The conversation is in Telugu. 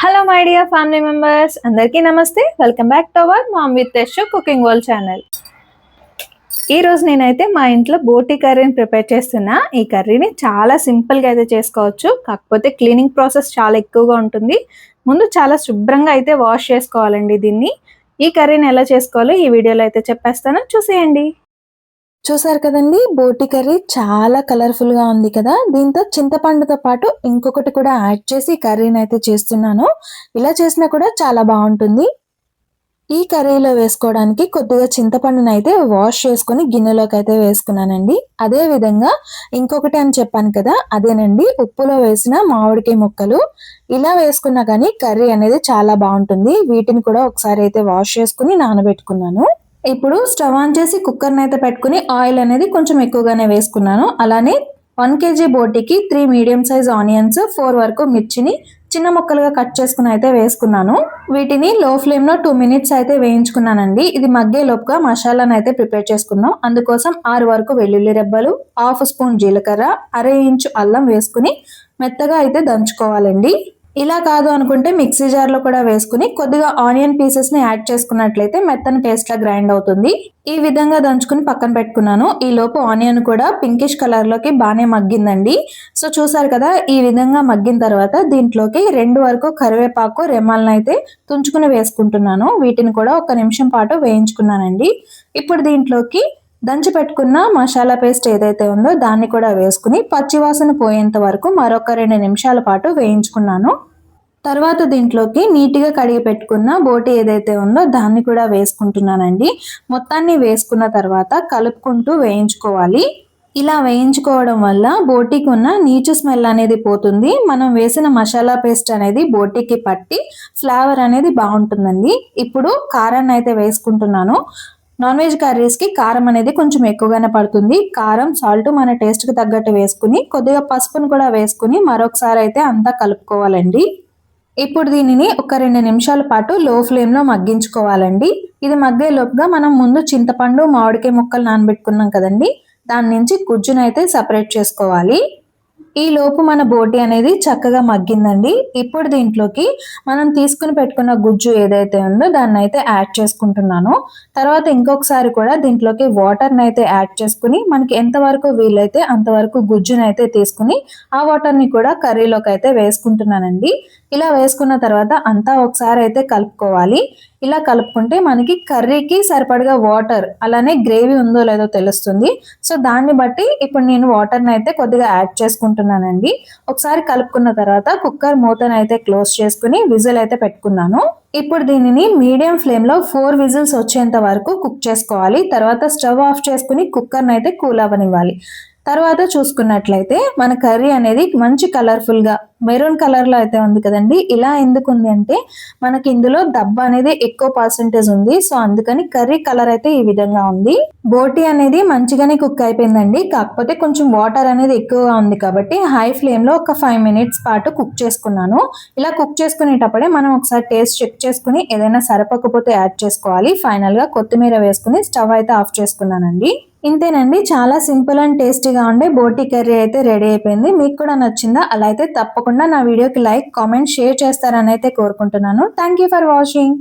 Hello my dear family members అందరికీ నమస్తే. Welcome back to our mom with taste cooking world channel ఈ రోజు నేనైతే మా ఇంట్లో బోటి కర్రీని ప్రిపేర్ చేస్తున్నా. ఈ కర్రీని చాలా సింపుల్గా అయితే చేసుకోవచ్చు. కాకపోతే క్లీనింగ్ ప్రాసెస్ చాలా ఎక్కువగా ఉంటుంది. ముందు చాలా శుభ్రంగా అయితే వాష్ చేసుకోవాలండి దీన్ని. ఈ కర్రీని ఎలా చేసుకోవాలో ఈ వీడియోలో అయితే చెప్పేస్తాను. చూసేయండి. చూసారు కదండి బోటి కర్రీ చాలా కలర్ఫుల్గా ఉంది కదా. దీంతో చింతపండుతో పాటు ఇంకొకటి కూడా యాడ్ చేసి కర్రీని అయితే చేస్తున్నాను. ఇలా చేసినా కూడా చాలా బాగుంటుంది. ఈ కర్రీలో వేసుకోవడానికి కొద్దిగా చింతపండును అయితే వాష్ చేసుకుని గిన్నెలోకి అయితే వేసుకున్నానండి. అదే విధంగా ఇంకొకటి అని చెప్పాను కదా అదేనండి ఉప్పులో వేసిన మామిడికాయ ముక్కలు. ఇలా వేసుకున్నా కానీ కర్రీ అనేది చాలా బాగుంటుంది. వీటిని కూడా ఒకసారి అయితే వాష్ చేసుకుని నానబెట్టుకున్నాను. ఇప్పుడు స్టవ్ ఆన్ చేసి కుక్కర్ని అయితే పెట్టుకుని ఆయిల్ అనేది కొంచెం ఎక్కువగానే వేసుకున్నాను. అలానే one KG బోటికి three medium size onions four వరకు మిర్చిని చిన్న ముక్కలుగా కట్ చేసుకుని అయితే వేసుకున్నాను. వీటిని లో ఫ్లేమ్లో టూ మినిట్స్ అయితే వేయించుకున్నానండి. ఇది మగ్గే లోపుగా మసాలాను అయితే ప్రిపేర్ చేసుకున్నాం. అందుకోసం ఆరు వరకు వెల్లుల్లి రెబ్బలు హాఫ్ స్పూన్ జీలకర్ర అర ఇంచు అల్లం వేసుకుని మెత్తగా అయితే దంచుకోవాలండి. ఇలా కాదు అనుకుంటే మిక్సీ జార్లో కూడా వేసుకుని కొద్దిగా ఆనియన్ పీసెస్ని యాడ్ చేసుకున్నట్లయితే మెత్తని పేస్ట్లా గ్రైండ్ అవుతుంది. ఈ విధంగా దంచుకుని పక్కన పెట్టుకున్నాను. ఈ లోపు ఆనియన్ కూడా పింకిష్ కలర్లోకి బాగానే మగ్గిందండి. సో చూసారు కదా ఈ విధంగా మగ్గిన తర్వాత దీంట్లోకి రెండు వరకు కరివేపాకు రెమ్మలను అయితే తుంచుకుని వేసుకుంటున్నాను. వీటిని కూడా ఒక నిమిషం పాటు వేయించుకున్నానండి. ఇప్పుడు దీంట్లోకి దంచి పెట్టుకున్న మసాలా పేస్ట్ ఏదైతే ఉందో దాన్ని కూడా వేసుకుని పచ్చివాసన పోయేంత వరకు మరొక రెండు నిమిషాల పాటు వేయించుకున్నాను. తర్వాత దీంట్లోకి నీట్గా కడిగి పెట్టుకున్న బోటి ఏదైతే ఉందో దాన్ని కూడా వేసుకుంటున్నానండి. మొత్తాన్ని వేసుకున్న తర్వాత కలుపుకుంటూ వేయించుకోవాలి. ఇలా వేయించుకోవడం వల్ల బోటీకి ఉన్న నీచు స్మెల్ అనేది పోతుంది. మనం వేసిన మసాలా పేస్ట్ అనేది బోటీకి పట్టి ఫ్లేవర్ అనేది బాగుంటుందండి. ఇప్పుడు కారాన్ని అయితే వేసుకుంటున్నాను. నాన్ వెజ్ కర్రీస్కి కారం అనేది కొంచెం ఎక్కువగానే పడుతుంది. కారం సాల్ట్ మన టేస్ట్కి తగ్గట్టు వేసుకుని కొద్దిగా పసుపును కూడా వేసుకుని మరొకసారి అయితే అంతా కలుపుకోవాలండి. ఇప్పుడు దీనిని ఒక రెండు నిమిషాల పాటు లో ఫ్లేమ్లో మగ్గించుకోవాలండి. ఇది మగ్గేలోపుగా మనం ముందు చింతపండు మామిడికాయ ముక్కలు నానబెట్టుకున్నాం కదండి. దాని నుంచి గుజ్జునైతే సపరేట్ చేసుకోవాలి. ఈ లోపు మన బోటి అనేది చక్కగా మగ్గిందండి. ఇప్పుడు దీంట్లోకి మనం తీసుకుని పెట్టుకున్న గుజ్జు ఏదైతే ఉందో దాన్ని అయితే యాడ్ చేసుకుంటున్నాను. తర్వాత ఇంకొకసారి కూడా దీంట్లోకి వాటర్ని అయితే యాడ్ చేసుకుని మనకి ఎంతవరకు వీలైతే అంతవరకు గుజ్జుని అయితే తీసుకుని ఆ వాటర్ని కూడా కర్రీలోకి అయితే వేసుకుంటున్నానండి. ఇలా వేసుకున్న తర్వాత అంతా ఒకసారి అయితే కలుపుకోవాలి. ఇలా కలుపుకుంటే మనకి కర్రీకి సరిపడగా వాటర్ అలానే గ్రేవీ ఉందో లేదో తెలుస్తుంది. సో దాన్ని బట్టి ఇప్పుడు నేను వాటర్ని అయితే కొద్దిగా యాడ్ చేసుకుంటున్నానండి. ఒకసారి కలుపుకున్న తర్వాత కుక్కర్ మూతను అయితే క్లోజ్ చేసుకుని విజిల్ అయితే పెట్టుకున్నాను. ఇప్పుడు దీనిని మీడియం ఫ్లేమ్లో ఫోర్ విజిల్స్ వచ్చేంత వరకు కుక్ చేసుకోవాలి. తర్వాత స్టవ్ ఆఫ్ చేసుకుని కుక్కర్ని అయితే కూల్ అవ్వనివ్వాలి. తర్వాత చూసుకున్నట్లయితే మన కర్రీ అనేది మంచి కలర్ఫుల్గా మెరూన్ కలర్లో అయితే ఉంది కదండి. ఇలా ఎందుకు ఉంది అంటే మనకి ఇందులో దబ్బ అనేది ఎక్కువ పర్సంటేజ్ ఉంది. సో అందుకని కర్రీ కలర్ అయితే ఈ విధంగా ఉంది. బోటి అనేది మంచిగానే కుక్ అయిపోయిందండి. కాకపోతే కొంచెం వాటర్ అనేది ఎక్కువగా ఉంది కాబట్టి హై ఫ్లేమ్లో ఒక ఫైవ్ మినిట్స్ పాటు కుక్ చేసుకున్నాను. ఇలా కుక్ చేసుకునేటప్పుడే మనం ఒకసారి టేస్ట్ చెక్ చేసుకుని ఏదైనా సరిపోకపోతే యాడ్ చేసుకోవాలి. ఫైనల్గా కొత్తిమీర వేసుకుని స్టవ్ అయితే ఆఫ్ చేసుకున్నానండి. ఇంతేనండి చాలా సింపుల్ అండ్ టేస్టీగా ఉండే బోటీ కర్రీ అయితే రెడీ అయిపోయింది. మీకు కూడా నచ్చిందా? అలా అయితే తప్పకుండా నా వీడియోకి లైక్ కామెంట్ షేర్ చేస్తారని అయితే కోరుకుంటున్నాను. Thank you for watching.